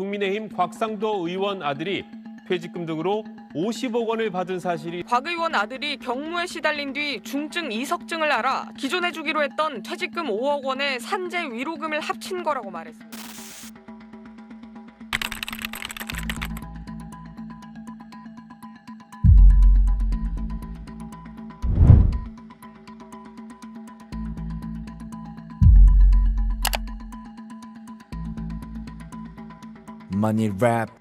국민의힘 곽상도 의원 아들이 퇴직금 등으로 50억 원을 받은 사실이 곽 의원 아들이 경무에 시달린 뒤 중증 이석증을 알아 기존에 주기로 했던 퇴직금 5억 원의 산재 위로금을 합친 거라고 말했습니다. Money Rap.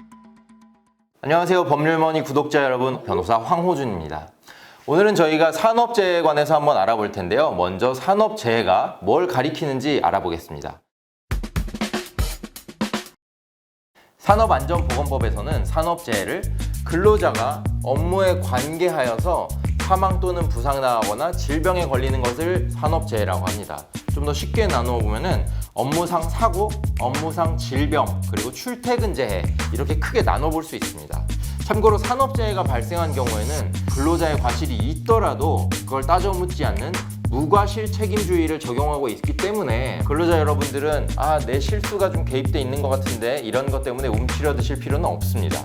안녕하세요. 법률머니 구독자 여러분, 변호사 황호준입니다. 오늘은 저희가 산업재해에 관해서 한번 알아볼 텐데요. 먼저 산업재해가 뭘 가리키는지 알아보겠습니다. 산업안전보건법에서는 산업재해를 근로자가 업무에 관계하여서 사망 또는 부상 당하거나 질병에 걸리는 것을 산업재해라고 합니다. 좀 더 쉽게 나누어 보면은 업무상 사고, 업무상 질병, 그리고 출퇴근 재해 이렇게 크게 나눠 볼 수 있습니다. 참고로 산업재해가 발생한 경우에는 근로자의 과실이 있더라도 그걸 따져 묻지 않는 무과실 책임주의를 적용하고 있기 때문에 근로자 여러분들은 아 내 실수가 좀 개입돼 있는 것 같은데 이런 것 때문에 움츠려 드실 필요는 없습니다.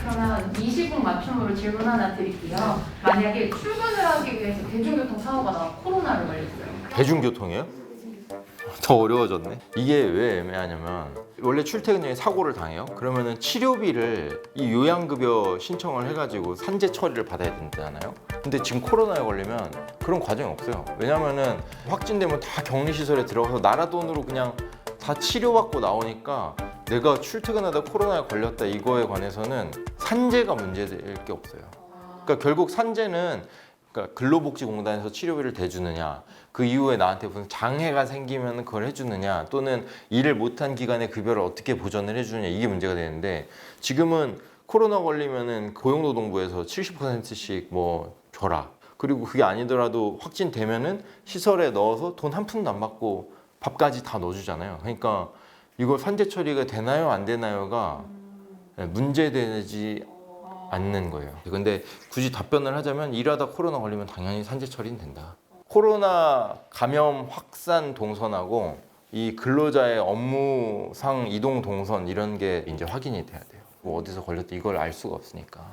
그러면 이 시국 맞춤으로 질문 하나 드릴게요. 만약에 출근을 하기 위해서 대중교통 사고가 나와 코로나를 걸렸어요. 대중교통이요? 더 어려워졌네. 이게 왜 애매하냐면 원래 출퇴근 중에 사고를 당해요. 그러면은 치료비를 이 요양급여 신청을 해가지고 산재 처리를 받아야 된다잖아요. 근데 지금 코로나에 걸리면 그런 과정이 없어요. 왜냐면은 확진되면 다 격리시설에 들어가서 나라 돈으로 그냥 다 치료받고 나오니까 내가 출퇴근하다 코로나에 걸렸다 이거에 관해서는 산재가 문제될 게 없어요. 그러니까 결국 산재는 그러니까 근로복지공단에서 치료비를 대주느냐 그 이후에 나한테 무슨 장애가 생기면 그걸 해주느냐 또는 일을 못한 기간에 급여를 어떻게 보전을 해주느냐 이게 문제가 되는데 지금은 코로나 걸리면은 고용노동부에서 70%씩 뭐 줘라 그리고 그게 아니더라도 확진되면은 시설에 넣어서 돈 한 푼도 안 받고 밥까지 다 넣어주잖아요 그러니까 이거 산재 처리가 되나요 안 되나요가 문제되지 않는 거예요. 근데 굳이 답변을 하자면 일하다 코로나 걸리면 당연히 산재 처리는 된다. 코로나 감염 확산 동선하고 이 근로자의 업무상 이동 동선 이런 게 이제 확인이 돼야 돼요. 뭐 어디서 걸렸다 이걸 알 수가 없으니까.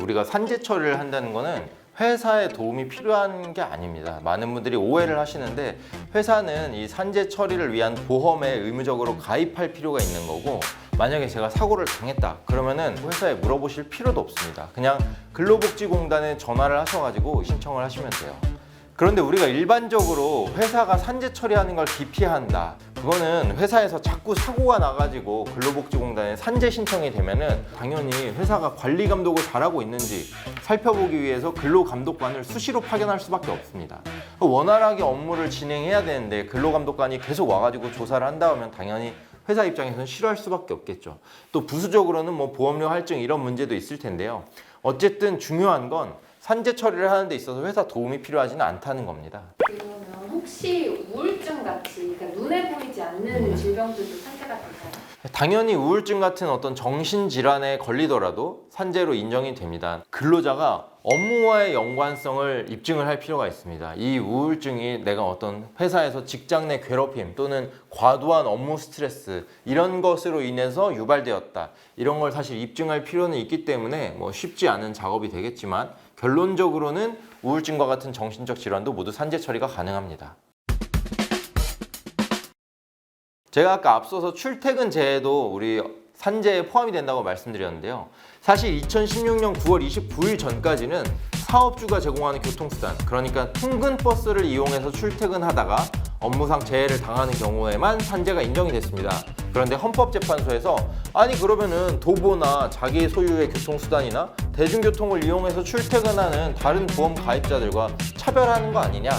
우리가 산재 처리를 한다는 거는 회사에 도움이 필요한 게 아닙니다. 많은 분들이 오해를 하시는데 회사는 이 산재 처리를 위한 보험에 의무적으로 가입할 필요가 있는 거고 만약에 제가 사고를 당했다 그러면은 회사에 물어보실 필요도 없습니다. 그냥 근로복지공단에 전화를 하셔가지고 신청을 하시면 돼요. 그런데 우리가 일반적으로 회사가 산재 처리하는 걸 기피한다. 그거는 회사에서 자꾸 사고가 나가지고 근로복지공단에 산재 신청이 되면은 당연히 회사가 관리 감독을 잘하고 있는지 살펴보기 위해서 근로감독관을 수시로 파견할 수밖에 없습니다. 원활하게 업무를 진행해야 되는데 근로감독관이 계속 와가지고 조사를 한다 하면 당연히 회사 입장에서는 싫어할 수밖에 없겠죠. 또 부수적으로는 뭐 보험료 할증 이런 문제도 있을 텐데요. 어쨌든 중요한 건 산재 처리를 하는 데 있어서 회사 도움이 필요하지는 않다는 겁니다. 그러면 혹시 우울증 같이 그러니까 눈에 보이지 않는 질병들도 산재가 될까요? 당연히 우울증 같은 어떤 정신질환에 걸리더라도 산재로 인정이 됩니다. 근로자가 업무와의 연관성을 입증을 할 필요가 있습니다. 이 우울증이 내가 어떤 회사에서 직장 내 괴롭힘 또는 과도한 업무 스트레스 이런 것으로 인해서 유발되었다. 이런 걸 사실 입증할 필요는 있기 때문에 뭐 쉽지 않은 작업이 되겠지만 결론적으로는 우울증과 같은 정신적 질환도 모두 산재 처리가 가능합니다. 제가 아까 앞서서 출퇴근 재해도 우리 산재에 포함이 된다고 말씀드렸는데요. 사실 2016년 9월 29일 전까지는 사업주가 제공하는 교통수단, 그러니까 통근 버스를 이용해서 출퇴근하다가 업무상 재해를 당하는 경우에만 산재가 인정이 됐습니다. 그런데 헌법재판소에서 아니 그러면은 도보나 자기 소유의 교통수단이나 대중교통을 이용해서 출퇴근하는 다른 보험 가입자들과 차별하는 거 아니냐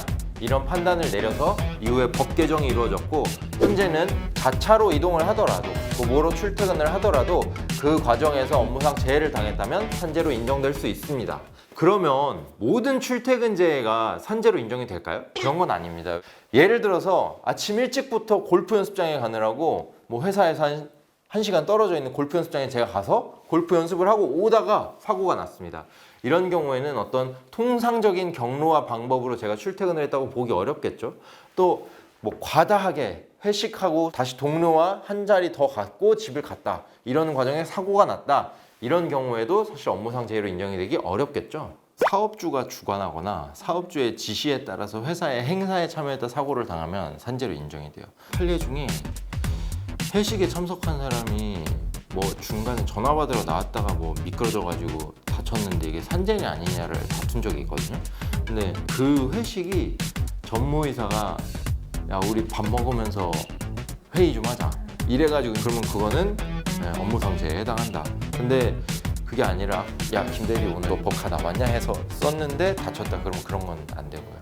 이런 판단을 내려서 이후에 법 개정이 이루어졌고 현재는 자차로 이동을 하더라도 도보로 출퇴근을 하더라도 그 과정에서 업무상 재해를 당했다면 산재로 인정될 수 있습니다. 그러면 모든 출퇴근 재해가 산재로 인정이 될까요? 그런 건 아닙니다. 예를 들어서 아침 일찍부터 골프 연습장에 가느라고 뭐 회사에서 한, 한 시간 떨어져 있는 골프 연습장에 제가 가서 골프 연습을 하고 오다가 사고가 났습니다. 이런 경우에는 어떤 통상적인 경로와 방법으로 제가 출퇴근을 했다고 보기 어렵겠죠. 또 뭐 과다하게 회식하고 다시 동료와 한 자리 더 갖고 집을 갔다 이런 과정에 사고가 났다 이런 경우에도 사실 업무상 재해로 인정이 되기 어렵겠죠. 사업주가 주관하거나 사업주의 지시에 따라서 회사의 행사에 참여했다 사고를 당하면 산재로 인정이 돼요. 판례 중에 회식에 참석한 사람이 뭐 중간에 전화 받으러 나왔다가 뭐 미끄러져 가지고 다쳤는데 이게 산재냐 아니냐를 다툰 적이 있거든요. 근데 그 회식이 전무이사가 야 우리 밥 먹으면서 회의 좀 하자 이래가지고 그러면 그거는 네, 업무상재에 해당한다. 근데 그게 아니라 야 김대리 오늘 너 법카 남았냐 해서 썼는데 다쳤다 그러면 그런 건 안 되고요.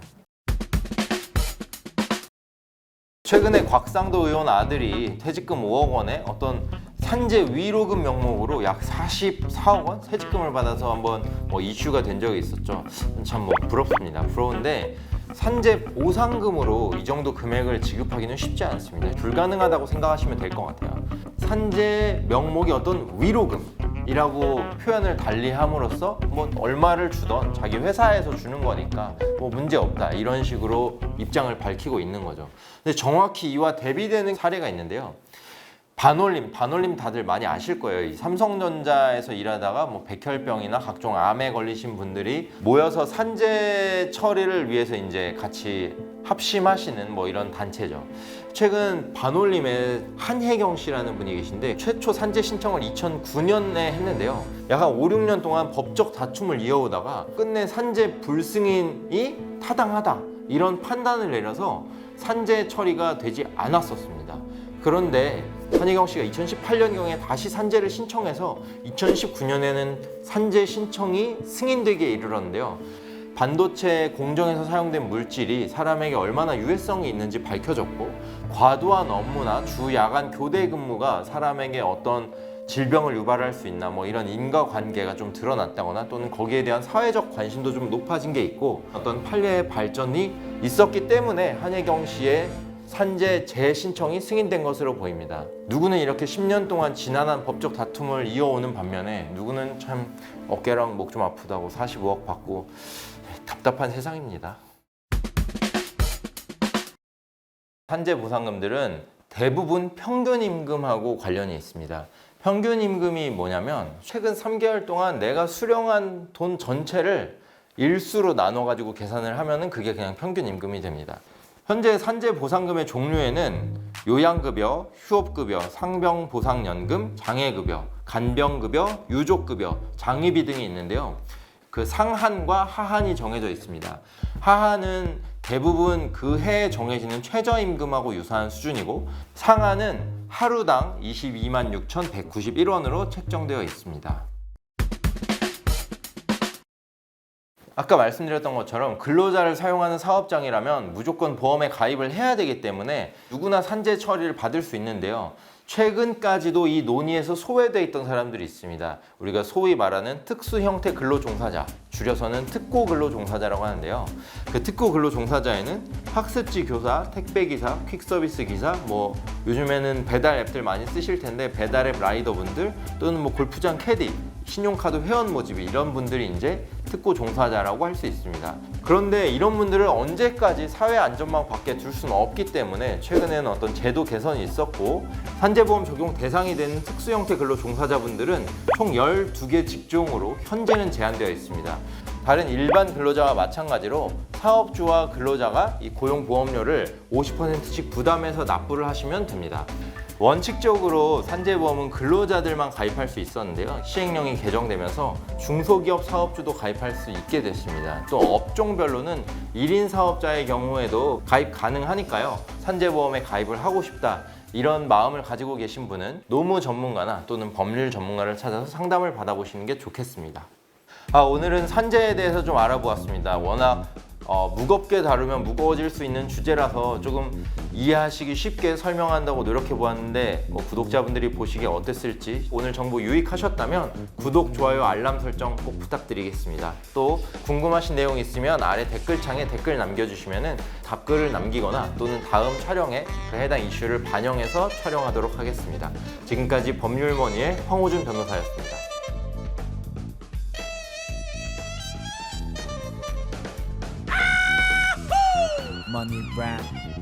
최근에 곽상도 의원 아들이 퇴직금 5억 원에 어떤 산재 위로금 명목으로 약 44억 원 퇴직금을 받아서 한번 뭐 이슈가 된 적이 있었죠. 참 뭐 부럽습니다. 부러운데 산재 보상금으로 이 정도 금액을 지급하기는 쉽지 않습니다. 불가능하다고 생각하시면 될 것 같아요. 산재 명목이 어떤 위로금이라고 표현을 달리함으로써 뭐 얼마를 주던 자기 회사에서 주는 거니까 뭐 문제 없다 이런 식으로 입장을 밝히고 있는 거죠. 근데 정확히 이와 대비되는 사례가 있는데요. 반올림, 반올림 다들 많이 아실 거예요. 이 삼성전자에서 일하다가 뭐 백혈병이나 각종 암에 걸리신 분들이 모여서 산재 처리를 위해서 이제 같이 합심하시는 뭐 이런 단체죠. 최근 반올림의 한혜경 씨라는 분이 계신데 최초 산재 신청을 2009년에 했는데요. 약한 5, 6년 동안 법적 다툼을 이어오다가 끝내 산재 불승인이 타당하다 이런 판단을 내려서 산재 처리가 되지 않았었습니다. 그런데 한희경 씨가 2018년경에 다시 산재를 신청해서 2019년에는 산재 신청이 승인되기에 이르렀는데요. 반도체 공정에서 사용된 물질이 사람에게 얼마나 유해성이 있는지 밝혀졌고 과도한 업무나 주 야간 교대 근무가 사람에게 어떤 질병을 유발할 수 있나 뭐 이런 인과관계가 좀 드러났다거나 또는 거기에 대한 사회적 관심도 좀 높아진 게 있고 어떤 판례의 발전이 있었기 때문에 한혜경 씨의 산재 재신청이 승인된 것으로 보입니다. 누구는 이렇게 10년 동안 지난한 법적 다툼을 이어오는 반면에 누구는 참 어깨랑 목 좀 아프다고 45억 받고 답답한 세상입니다. 산재 보상금들은 대부분 평균 임금하고 관련이 있습니다. 평균 임금이 뭐냐면 최근 3개월 동안 내가 수령한 돈 전체를 일수로 나눠 가지고 계산을 하면은 그게 그냥 평균 임금이 됩니다. 현재 산재 보상금의 종류에는 요양급여, 휴업급여, 상병보상연금, 장애급여, 간병급여, 유족급여, 장의비 등이 있는데요. 그 상한과 하한이 정해져 있습니다. 하한은 대부분 그 해에 정해지는 최저임금하고 유사한 수준이고 상한은 하루당 22만 6,191원으로 책정되어 있습니다. 아까 말씀드렸던 것처럼 근로자를 사용하는 사업장이라면 무조건 보험에 가입을 해야 되기 때문에 누구나 산재 처리를 받을 수 있는데요. 최근까지도 이 논의에서 소외되어 있던 사람들이 있습니다. 우리가 소위 말하는 특수 형태 근로 종사자, 줄여서는 특고 근로 종사자라고 하는데요. 그 특고 근로 종사자에는 학습지 교사, 택배 기사, 퀵 서비스 기사, 뭐 요즘에는 배달 앱들 많이 쓰실 텐데 배달 앱 라이더분들 또는 뭐 골프장 캐디, 신용카드 회원 모집 이런 분들이 이제 특고 종사자라고 할 수 있습니다. 그런데 이런 분들을 언제까지 사회 안전망 밖에 둘 수는 없기 때문에 최근에는 어떤 제도 개선이 있었고 산재보험 적용 대상이 되는 특수 형태 근로 종사자분들은 총 12개 직종으로 현재는 제한되어 있습니다. 다른 일반 근로자와 마찬가지로 사업주와 근로자가 이 고용보험료를 50%씩 부담해서 납부를 하시면 됩니다. 원칙적으로 산재보험은 근로자들만 가입할 수 있었는데요. 시행령이 개정되면서 중소기업 사업주도 가입할 수 있게 됐습니다. 또 업종별로는 1인 사업자의 경우에도 가입 가능하니까요. 산재보험에 가입을 하고 싶다. 이런 마음을 가지고 계신 분은 노무 전문가나 또는 법률 전문가를 찾아서 상담을 받아보시는 게 좋겠습니다. 아, 오늘은 산재에 대해서 좀 알아보았습니다. 워낙 어, 무겁게 다루면 무거워질 수 있는 주제라서 조금 이해하시기 쉽게 설명한다고 노력해 보았는데 뭐 구독자분들이 보시기에 어땠을지 오늘 정보 유익하셨다면 구독, 좋아요, 알람 설정 꼭 부탁드리겠습니다. 또 궁금하신 내용 있으면 아래 댓글창에 댓글 남겨주시면 답글을 남기거나 또는 다음 촬영에 그 해당 이슈를 반영해서 촬영하도록 하겠습니다. 지금까지 법률머니의 황호준 변호사였습니다. brand.